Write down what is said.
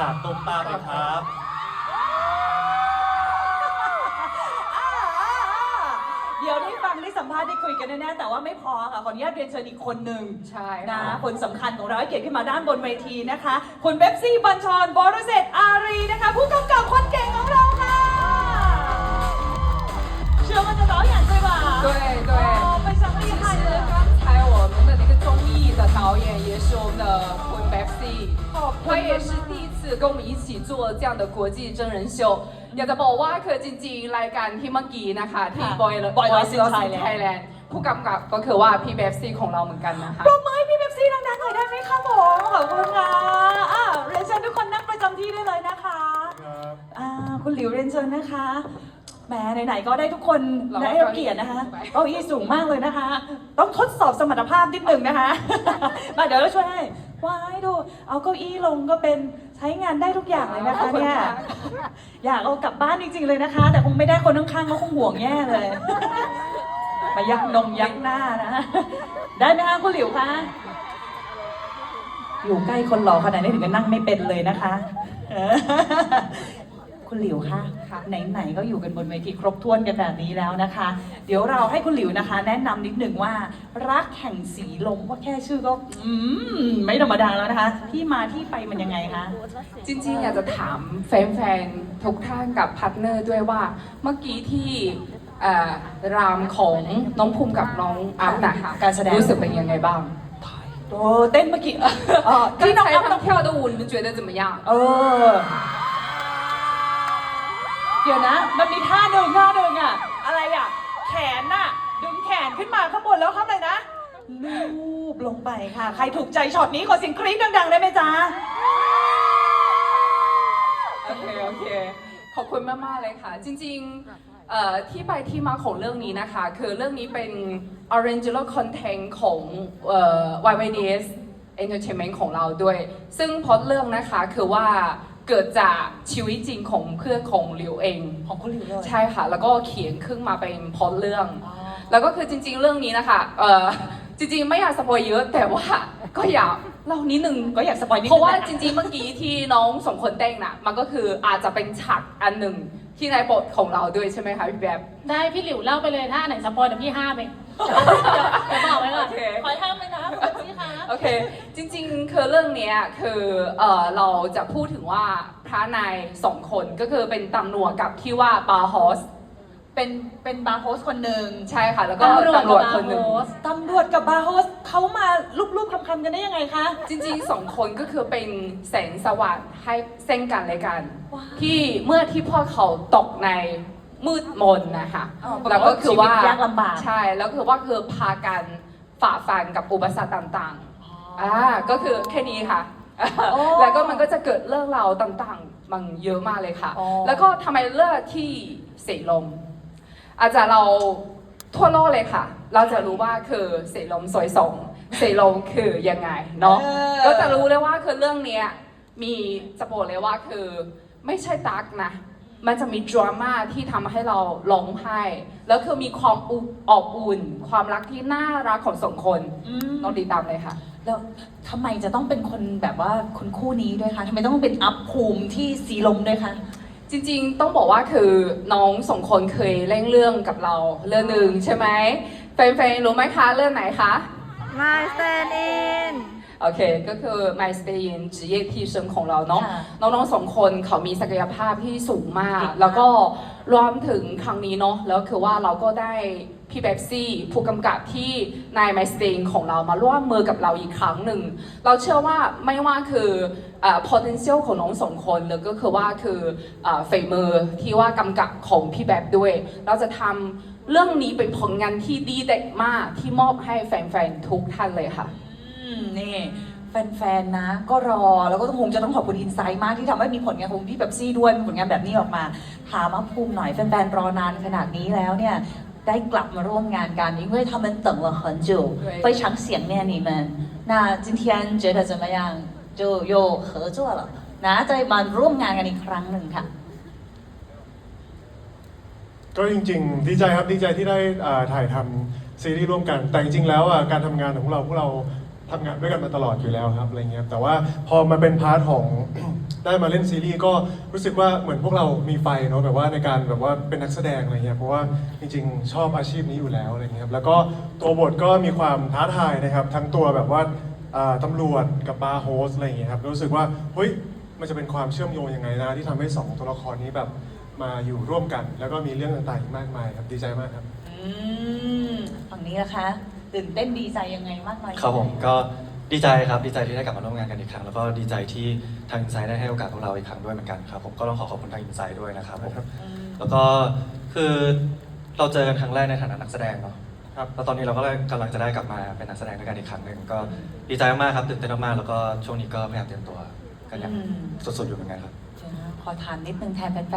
ขาดตุ้มตามเลยครับ อ่าอ่าอ่าเดี๋ยวได้ฟังได้สัมภาษณ์ได้คุยกันแน่ๆแต่ว่าไม่พอค่ะขออนุญาตเรียนเชิญอีกคนหนึ่ง ใช่ นะ ค่ะ คนสำคัญของเราให้เกียรติขึ้นมาด้านบนเวทีนะคะ คุณเบปซี่บัญชรบรเศรษฐ์อารีนะคะ ผู้กำกับคนเก่งของเราค่ะเชื่อว่าจะร้องอย่างใจหวา 对对。哦非常厉其害实的刚才我们的那个综艺的导演也是我们的 Queen Betsy，他也是第一 次跟我们一起做这样的国际真人秀。อยากจะบอกว่าคือจริงๆ รายการที่เมื่อกี้นะคะที่ ค่ะ Boy Boy Voice Voice in in Thailand Thailand ผู้กำกับก็คือว่าพี่เบฟซี่ของเราเหมือนกันนะคะ ปรบมือให้พี่เบปซี่ดังๆหน่อยได้ไหมคะผมขอบคุณค่ะอ่าเรียนเชิญทุกคนนั่งประจำที่ได้เลยนะคะ ครับ อ่าคุณหลิวเรียนเชิญนะคะแหมไหนๆก็ได้ทุกคน เรา ได้ ก็ รับเกียรตินะคะ ไป เก้าอี้สูงมากเลยนะคะ ต้องทดสอบสมรรถภาพนิดนึงนะคะ มาเดี๋ยวเราช่วยให้ ว้ายดู เอาเก้าอี้ลงก็เป็นใช้งานได้ทุกอย่างเลยนะคะเนี่ย อยากเอากลับบ้านจริงๆเลยนะคะ แต่คงไม่ได้คนข้างๆเขาคงห่วงแย่เลย มายักนมยักหน้านะ ได้ไหมคะคุณหลิวคะ อยู่ใกล้คนหล่อขนาดนี้ถึงกับนั่งไม่เป็นเลยนะคะเออ คุณหลิวคะ ค่ะ ไหนๆก็อยู่กันบนเวทีครบถ้วนกันแบบนี้แล้วนะคะ เดี๋ยวเราให้คุณหลิวนะคะ แนะนำนิดหนึ่งว่า รักแห่งสีลมว่าแค่ชื่อก็อืมไม่ธรรมดาแล้วนะคะ ที่มาที่ไปมันยังไงคะ จริงๆ อยากจะถามแฟนๆ ทุกท่านกับพาร์ทเนอร์ด้วยว่าเมื่อกี้ที่เอ่อรามของน้องภูมิกับน้องอัพนะคะ การแสดง รู้สึกเป็นยังไงบ้าง โอ้เต้นเมื่อกี้เออที่น้อง 刚才 อ้ำ 他 น้อ 们 ง 跳的舞，你们觉得怎么样？ เออ เดี๋ยวนะ มันมีท่าหนึ่งท่าหนึ่งอะอะไรอะแขนน่ะ ดึงแขนขึ้นมาข้างบนแล้วครับเลยนะลูบลงไปค่ะ ใครถูกใจช็อตนี้ขอเสียงกรี๊ดดัง ๆ ได้ไหมจ๊ะ โอเค โอเค ขอบคุณมาก ๆ เลยค่ะ จริงๆเอ่อที่ไปที่มาของเรื่องนี้นะคะ คือเรื่องนี้เป็น original content ของเอ่อ YYDS Entertainment ของเราด้วย ซึ่งพล็อตเรื่องนะคะคือว่า เกิดจากชีวิตจริงของเพื่อนของหลิวเอง ของคุณหลิวเลยใช่ค่ะ แล้วก็เขียนขึ้นมาเป็นพล็อตเรื่องอ๋อแล้วก็คือจริง ๆ เรื่องนี้นะคะเอ่อจริงๆไม่อยากสปอยเยอะ แต่ว่าก็อยากเล่านิดนึง ก็อยากสปอยนิดนึงเพราะว่านะจริงๆเมื่อกี้ที่น้องสองคนเต้นน่ะ มันก็คืออาจจะเป็นฉากอันหนึ่งที่ในบทของเราด้วยใช่ไหมคะพี่แบบได้พี่หลิวเล่าไปเลยถ้าอันไหนสปอยเดี๋ยวพี่ห้ามเองเดี๋ยวบอกไว้ก่อนโอเคขอห้ามเลยนะคุณเป็นพี่คะโอเคจริงๆ คือเรื่องเนี้ยคือเอ่อเราจะพูดถึงว่าพระนายสองคนก็คือเป็นตำรวจกับที่ว่าบาร์โฮสเป็นเป็นบาร์โฮสคนหนึ่งใช่ค่ะ แล้วก็ตำรวจตำรวจคนหนึ่งกับบาร์โฮสตำรวจกับบาร์โฮสเขามารูปๆคำๆกันได้ยังไงคะ จริงๆสองคนก็คือเป็นแสงสว่างให้เส้นกันและกันว้าวที่เมื่อที่พ่อเขาตกในมืดมนนะคะอ๋อแล้วก็คือว่าชีวิตยากลำบากใช่แล้วคือว่าคือพากันฝ่าฟันกับอุปสรรคต่างๆ อ่าก็คือแค่นี้ค่ะ โอ้แล้วก็มันก็จะเกิดเรื่องราวต่างๆ มันเยอะมากเลยค่ะ อ๋อ แล้วก็ทำไมเลือกที่เสลม อาจจะเราทั่วโลกเลยค่ะ เราจะรู้ว่าคือเสลมสวยสงเสลมคือยังไงเนาะเออก็จะรู้เลยว่าคือเรื่องเนี้ยมีจะบอกเลยว่าคือไม่ใช่ตักนะ มันจะมีดราม่าที่ทำให้เราร้องไห้ แล้วคือมีความอุอบอุ่น ความรักที่น่ารักของสองคนอืมต้องติดตามเลยค่ะ แล้วทำไมจะต้องเป็นคนแบบว่าคนคู่นี้ด้วยคะทำไมต้องเป็นอัพภูมิที่สีลมด้วยคะ จริงๆ ต้องบอกว่าคือน้องสองคนเคยเล่นเรื่องกับเราเรื่องหนึ่งใช่ไหมแฟนๆรู้ไหมคะเรื่องไหนคะ My stand in โอเค ก็คือ My Stay In 职业替身ของเราเนาะ ค่ะ น้องๆสองคนเขามีศักยภาพที่สูงมาก เก่งมาก แล้วก็รวมถึงครั้งนี้เนาะ แล้วคือว่าเราก็ได้ พี่เบปซี่ผู้กำกับที่นาย My Stay In ของเรามาร่วมมือกับเราอีกครั้งหนึ่ง เราเชื่อว่าไม่ว่าคืออ potential ของน้องสองคนแล้วก็คือว่าคือฝีมือที่ว่ากำกับของพี่แบบด้วย เราจะทำเรื่องนี้เป็นผลงานที่ดีเด็ดมากที่มอบให้แฟนๆทุกท่านเลยค่ะนี่แฟนๆ นะ ก็รอแล้วก็คงจะต้องขอบคุณอินไซต์มากที่ทำให้มีผลงานของพี่แบบซี่ด้วยมีผลงานแบบนี้ออกมา ถามอภูมิหน่อยแฟนๆ รอนานขนาดนี้แล้วเนี่ย ได้กลับมาร่วมงานกัน因为他们等了很久对非常想念你们那今天觉得怎么样就又合作了นะจะมาร่วมงานกันอีกครั้งหนึ่งค่ะ ก็จริงๆ ดีใจครับดีใจที่ได้อ่าถ่ายทำซีรีส์ร่วมกัน แต่จริงๆ แล้วอ่ะการทำงานของเราพวกเรา ทำงานด้วยกันมาตลอดอยู่แล้วครับอะไรเงี้ยแต่ว่าพอมาเป็นพาร์ทของ ได้มาเล่นซีรีส์ก็รู้สึกว่าเหมือนพวกเรามีไฟเนาะแบบว่าในการแบบว่าเป็นนักแสดงอะไรเงี้ยเพราะว่าจริงๆ ชอบอาชีพนี้อยู่แล้วอะไรเงี้ยครับแล้วก็ตัวบทก็มีความท้าทายนะครับ ทั้งตัวแบบว่าอ่าตำรวจกับบาร์โฮสอะไรเงี้ยครับรู้สึกว่าเฮ้ยมันจะเป็นความเชื่อมโยงยังไงนะที่ทำให้สองตัวละครนี้แบบมาอยู่ร่วมกัน แล้วก็มีเรื่องต่างๆอีกมากมายครับดีใจมากครับ อืมฝั่งนี้นะคะ ตื่นเต้นดีใจยังไงมากน้อยครับผมก็ดีใจครับดีใจที่ได้กลับมาร่วมงานกันอีกครั้ง แล้วก็ดีใจที่ทางอินไซด์ได้ให้โอกาสพวกเราอีกครั้งด้วยเหมือนกันครับผมก็ต้องขอขอบคุณทางอินไซด์ด้วยนะครับผมครับอืมแล้วก็คือเราเจอกันครั้งแรกในฐานะนักแสดงเนาะครับแล้วตอนนี้เราก็เลยกำลังจะได้กลับมาเป็นนักแสดงด้วยกันอีกครั้งหนึ่งก็ดีใจมากๆครับตื่นเต้นมากๆแล้วก็ช่วงนี้ก็พยายามเตรียมตัวกันอย่างอืมสุดๆอยู่เหมือนกันครับเดี๋ยวนะขอถามนิดนึงแทนแฟนๆ